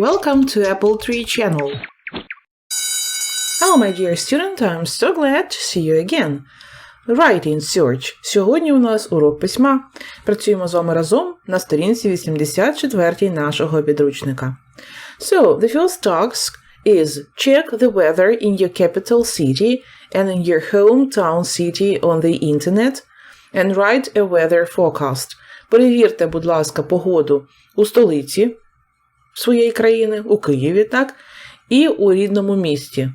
Welcome to Apple Tree channel. Hello, my dear student, I'm so glad to see you again. Writing Search. Сьогодні у нас урок письма. Працюємо з вами разом на сторінці 84 нашого підручника. So, the first task is check the weather in your capital city and in your hometown city on the internet and write a weather forecast. Перевірте, будь ласка, погоду у столиці своєї країни, у Києві, так, і у рідному місті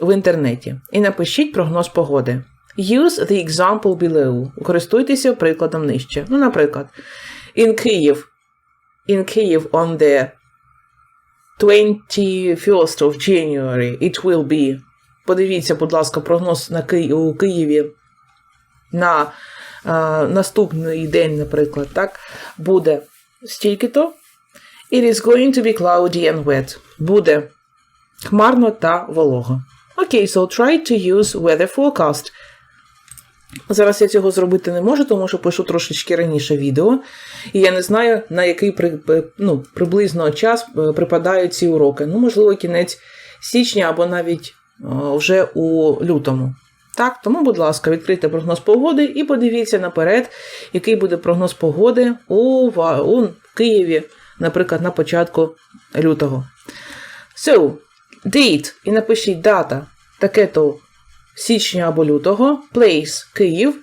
в інтернеті. І напишіть прогноз погоди. Use the example below. Користуйтеся прикладом нижче. Ну, наприклад, in Kyiv, in Kyiv on the 21st of January it will be. Подивіться, будь ласка, прогноз на Ки... у Києві на а, наступний день, наприклад, так, буде стільки-то. It is going to be cloudy and wet. Буде хмарно та волого. Окей, so try to use weather forecast. Зараз я цього зробити не можу, тому що пишу трошечки раніше відео. І я не знаю, на який при, ну, приблизно час е, припадають ці уроки. Ну, можливо, кінець січня або навіть о, вже у лютому. Так, тому, будь ласка, відкрийте прогноз погоди і подивіться наперед, який буде прогноз погоди у, у Києві, наприклад, на початку лютого. So, date, і напишіть дата, таке-то січня або лютого, place Київ,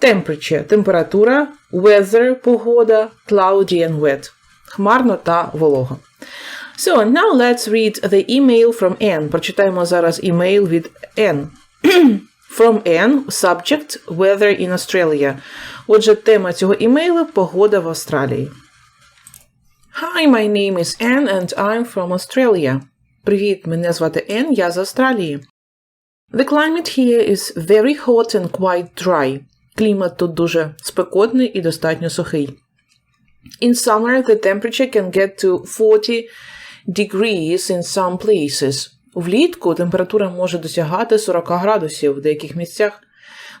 temperature температура, weather погода, cloudy and wet хмарно та волого. So, now let's read the email from N. Прочитаємо зараз email від N. From N, subject Weather in Australia. Отже, тема цього імейлу погода в Австралії. Hi, my name is Anne and I'm from Australia. Привіт, мене звати Ен, я з Австралії. The climate here is very hot and quite dry. Клімат тут дуже спекотний і достатньо сухий. In summer, the temperature can get to 40 degrees in some places. Влітку температура може досягати 40 градусів в деяких місцях.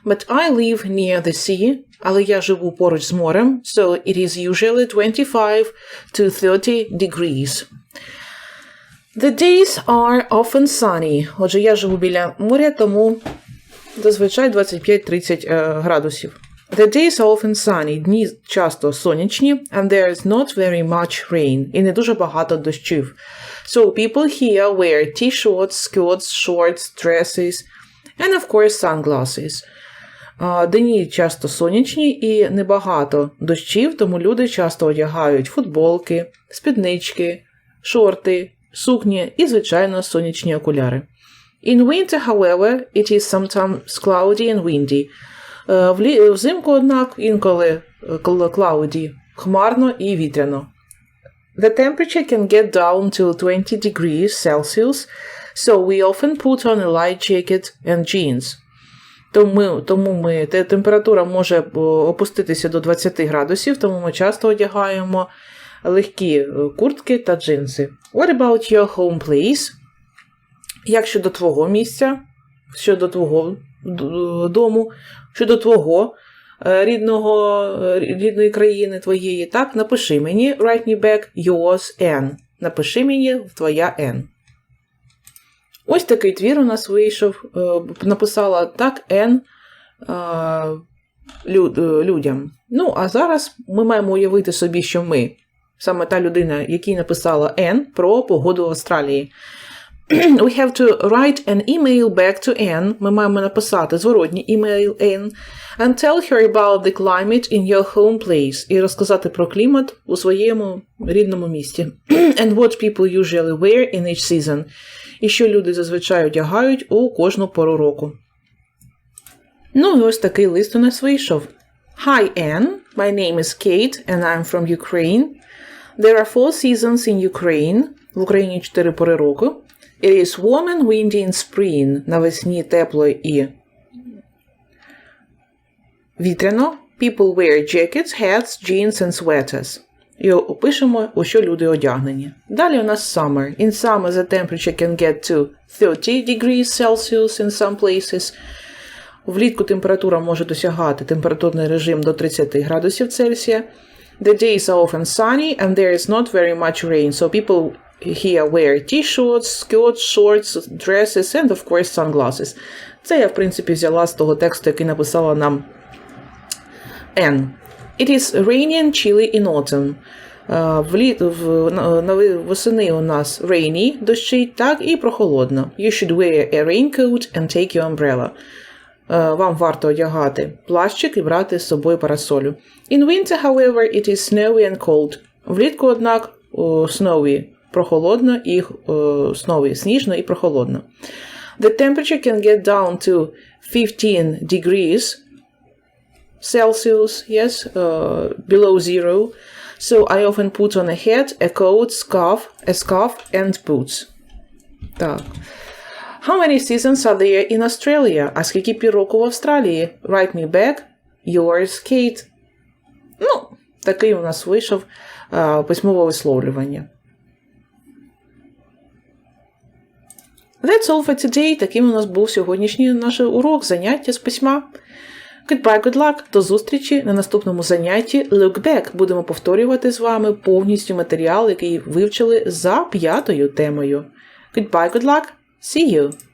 But I live near the sea, але я живу поруч з морем, so it is usually 25 to 30 degrees. The days are often sunny. Отже, я живу біля моря, тому зазвичай 25-30 градусів. The days are often sunny. Дні часто сонячні, and there is not very much rain. І не дуже багато дощів. So people here wear t-shirts, skirts, shorts, dresses, and of course sunglasses. Дні часто сонячні і небагато дощів, тому люди часто одягають футболки, спіднички, шорти, сукні і, звичайно, сонячні окуляри. In winter, however, it is sometimes cloudy and windy. Взимку, однак, інколи cloudy, хмарно і вітряно. The temperature can get down to 20 degrees Celsius, so we often put on a light jacket and jeans. Тому, тому ми, температура може опуститися до 20 градусів, тому ми часто одягаємо легкі куртки та джинси. What about your home place? Як щодо твого місця, щодо твого дому, щодо твого рідного, рідної країни твоєї, так, напиши мені write me back yours N. Напиши мені твоя N. Ось такий твір у нас вийшов. Написала так N людям. Ну, а зараз ми маємо уявити собі, що ми, саме та людина, якій написала N про погоду в Австралії. We have to write an email back to N. Ми маємо написати зворотній email N and tell her about the climate in your home place і розказати про клімат у своєму рідному місті. And what people usually wear in each season. І що люди зазвичай одягають у кожну пору року. Ну і ось такий лист у нас вийшов. Hi, Anne. My name is Kate and I'm from Ukraine. There are four seasons in Ukraine. В Україні чотири пори року. It is warm and windy in spring. Навесні тепло і вітряно. People wear jackets, hats, jeans and sweaters. І опишемо, у що люди одягнені. Далі у нас summer. In summer the temperature can get to 30 degrees Celsius in some places. Влітку температура може досягати температурний режим до 30 градусів Цельсія. The days are often sunny and there is not very much rain, so people here wear t-shirts, skirts, shorts, dresses and of course sunglasses. Це я, в принципі, взяла з того тексту, який написала нам N. It is rainy and chilly in autumn. Е, Влі... В... на- Восени у нас rainy, дощить, так, і прохолодно. You should wear a raincoat and take your umbrella. Е, Вам варто одягати плащик і брати з собою парасолю. In winter, however, it is snowy and cold. Влітку, однак, snowy – прохолодно і snowy – сніжно і прохолодно. The temperature can get down to 15 degrees Celsius, yes, uh, below zero. So I often put on a hat, a coat, scarf, a scarf, and boots. Так. How many seasons are there in Australia? А скільки пір в Австралії? Write me back. Yours, Kate. Ну, такий у нас вийшов а, письмове висловлювання. That's all for today. Таким у нас був сьогоднішній наш урок, заняття з письма. Goodbye, good luck. До зустрічі на наступному занятті Look Back. Будемо повторювати з вами повністю матеріал, який вивчили за п'ятою темою. Goodbye, good luck. See you!